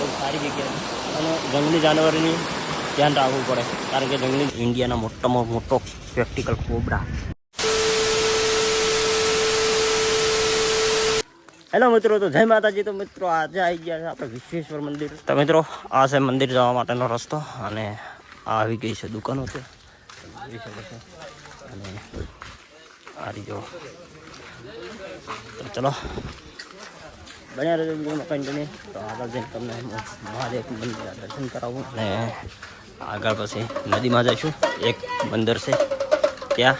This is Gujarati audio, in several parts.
બહુ સારી જગ્યા અને જંગલી જાનવરની ધ્યાન રાખવું પડે, કારણ કે જંગલી ઇન્ડિયાના મોટામાં મોટો પ્રેક્ટિકલ કોબરા હેલો મિત્રો, તો જય માતાજી. તો મિત્રો, આજે આવી ગયા છે આપણે વિશ્વેશ્વર મંદિર. તો મિત્રો, આ છે મંદિર જવા માટેનો રસ્તો અને આ આવી ગઈ છે દુકાનો છે. અને આ રીજો તો ચલો બન્યા રહેજો વિડીયોમાં કન્ટિન્યુ તો આગળ જઈને તમને મહાદેવ મંદિરના દર્શન કરાવું અને આગળ પછી નદીમાં જઈશું. એક મંદિર છે ત્યાં.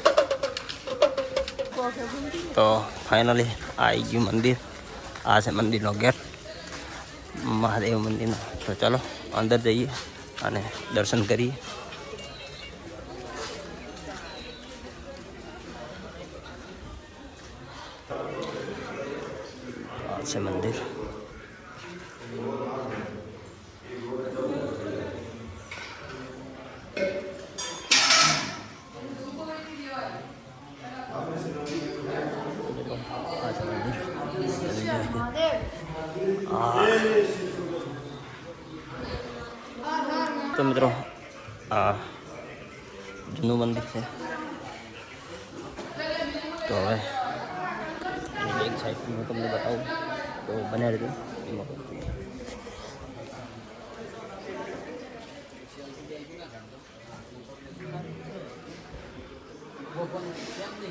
તો ફાઇનલી આવી ગયું મંદિર. આ છે મંદિરનો ગેટ. મહાદેવ મંદિરનો. તો ચાલો, અંદર જઈએ અને દર્શન કરીએ. આ છે મંદિર આ છે મંદિર આ તો મિત્રો આ જૂનું મંદિર છે તો હવે એની એક સાઈડ હું તમને બતાવું તો રીતે એમાં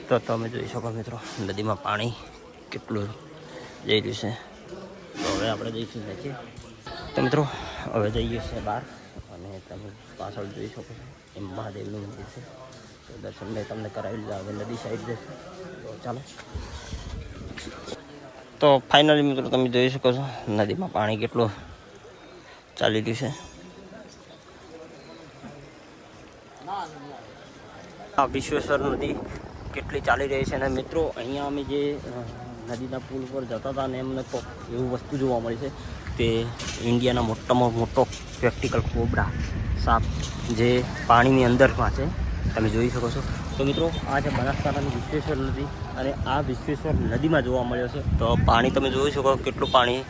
તો તમે જોઈ શકો મિત્રો, નદીમાં પાણી કેટલું જઈ રહ્યું છે. તો હવે આપણે જઈશું નીચે. તો મિત્રો, હવે જઈએ છીએ બહાર અને તમે પાછળ જોઈ શકો છો, એ મહાદેવનું મંદિર છે. તો દર્શન મેં તમને કરાવી લીધા હવે નદી સાઈડ જશે. તો ચાલો. તો ફાઇનલી મિત્રો તમે જોઈ શકો છો, નદીમાં પાણી કેટલું ચાલી રહ્યું છે. વિશ્વેશ્વર નદી કેટલી ચાલી રહી છે અને મિત્રો, અહીંયા અમે જે નદીના પુલ પર જતા હતા અને એમને તો એવું વસ્તુ જોવા મળી છે તે ઇન્ડિયાના મોટામાં મોટો પ્રેક્ટિકલ કોબરા સાપ જે પાણીની અંદરમાં છે તમે જોઈ શકો છો. તો મિત્રો, આ છે બનાસકાંઠાની વિશ્વેશ્વર નદી અને આ વિશ્વેશ્વર નદીમાં જોવા મળ્યો છે. તો પાણી તમે જોઈ શકો કેટલું પાણી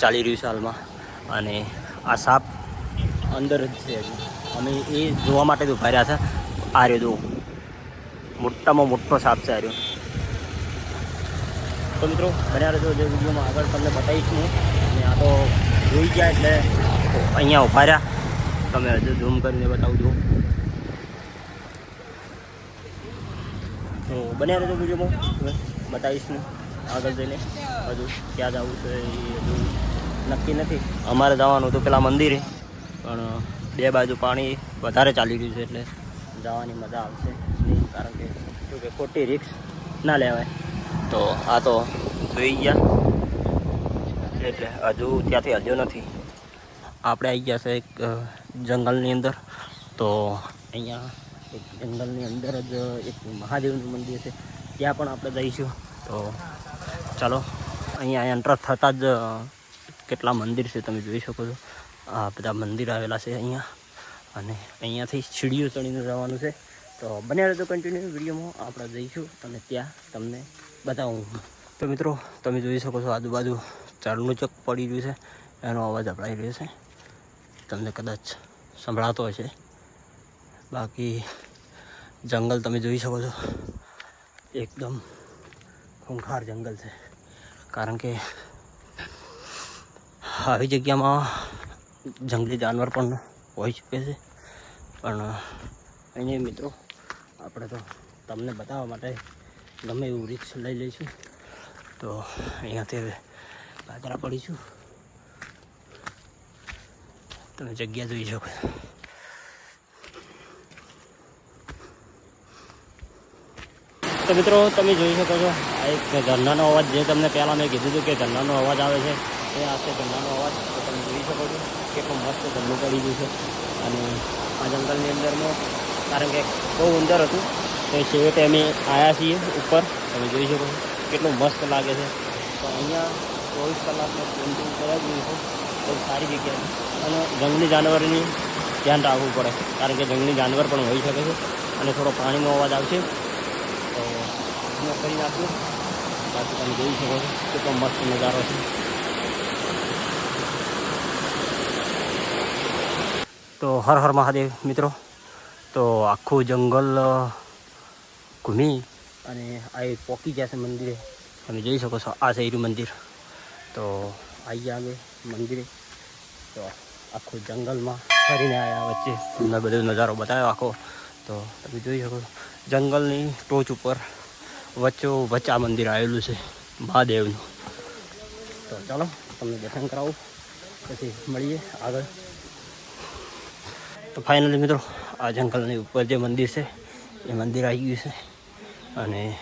ચાલી રહ્યું છે હાલમાં. અને આ સાપ અંદર જ છે અમે એ જોવા માટે જ ઊભા રહ્યા છે. આ રહ્યો જુઓ. મોટામાં મોટો સાપ છે આ રહ્યો. તો મિત્રો, બન્યા રહેજો. જે વિડીયોમાં આગળ તમને બતાવીશ અને આ તો જોઈ ગયા એટલે અહીંયા ઊભા રહ્યા. તમે હજુ ઝૂમ કરીને બતાવજો તો બન્યા રહેજો વિડીયોમાં. બતાવીશ હું આગળ જઈને. હજુ ક્યાં જવું છે એ હજુ નક્કી નથી. અમારે જવાનું હતું પેલા મંદિરે, પણ બે બાજુ પાણી વધારે ચાલી રહ્યું છે એટલે જવાની મજા આવશે. નહીં કારણ કે શું કે ખોટી રિક્સ ના લેવાય. તો આ તો જોઈ ગયા. એટલે હજુ ત્યાંથી હજુ નથી. આપણે આવી ગયા છે એક જંગલની અંદર. તો અહીંયા એક જંગલની અંદર જ એક મહાદેવનું મંદિર છે. ત્યાં પણ આપણે જઈશું. તો ચાલો, અહીંયા એન્ટર થતાં જ કેટલા મંદિર છે તમે જોઈ શકો છો. આ બધા મંદિર આવેલા છે અહીંયા. અને અહીંયાથી સીડીઓ ચડીને જવાનું છે. તો બન્યા રહેજો કન્ટિન્યુ વિડીયોમાં. આપણે જઈશું અને ત્યાં તમને બતાવું. તો મિત્રો, તમે જોઈ શકો છો આજુબાજુ ઝાડનું ચક પડી રહ્યું છે. એનો અવાજ અપડાઈ રહ્યો છે. તમને કદાચ સંભળાતો હશે. બાકી જંગલ તમે જોઈ શકો છો. એકદમ ખૂંખાર જંગલ છે. કારણ કે આવી જગ્યામાં જંગલી જાનવર પણ હોઈ શકે છે. પણ અહીંયા મિત્રો, આપણે તો તમને બતાવવા માટે ગમે એવું રીક્ષ લઈ લઈશું. તો અહીંયાથી હવે પાદરા પડીશું. તમે જગ્યા જોઈ શકો તો મિત્રો, તમે જોઈ શકો છો, આ એક ઝરણાનો અવાજ જે તમને પહેલાં મેં કીધું હતું કે ઝરણાનો અવાજ આવે છે, એ આ છે ઝરણાનો અવાજ. તો તમે જોઈ શકો છો કેટલો મસ્ત ઝરણું પડી ગયું છે. અને આ જંગલની અંદરમાં કારણ કે બહુ ઉંદર હતું, તો છેવટે અમે આવ્યા છીએ ઉપર. તમે જોઈ શકો છો કેટલું મસ્ત લાગે છે. તો અહીંયા ચોવીસ કલાકનો પેન્ટિંગ કરાવી છે. બહુ સારી જગ્યા અને જંગલી જાનવરની ધ્યાન રાખવું પડે, કારણ કે જંગલી જાનવર પણ હોઈ શકે છે. અને થોડો પાણીનો અવાજ આવશે. હું કરી નાખ્યું બાકી તમે જોઈ શકો છો કેટલો મસ્ત નજારો છે. તો હર હર મહાદેવ મિત્રો. તો આખું જંગલ ઘૂમી અને આ એ પોકી છે મંદિરે. તમે જોઈ શકો છો આ છે મંદિર. તો આવી ગયા મંદિરે. તો આખું જંગલમાં ફરીને આવ્યા વચ્ચે. તમને બધો નજારો બતાવ્યો આખો. તો તમે જોઈ શકો. જંગલની ટોચ ઉપર વચ્ચો વચ્ચે મંદિર આવેલું છે, મહાદેવનું. તો ચાલો, તમને દર્શન કરાવું. પછી મળીએ આગળ. તો ફાઇનલી મિત્રો, આ જંગલની ઉપર જે મંદિર છે, એ મંદિર આવી ગયું છે. અને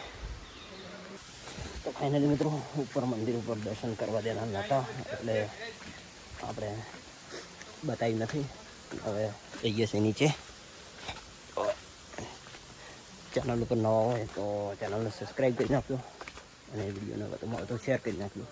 તો ફાઇનલી મિત્રો, ઉપર મંદિર ઉપર દર્શન કરવા દેના નહોતા, એટલે આપણે બતાવી નથી. હવે જઈએ છીએ નીચે. ચેનલ ઉપર નવા હોય તો ચેનલને સબસ્ક્રાઈબ કરી નાખજો અને વિડીયોને વધુમાં વધુ શેર કરી નાખજો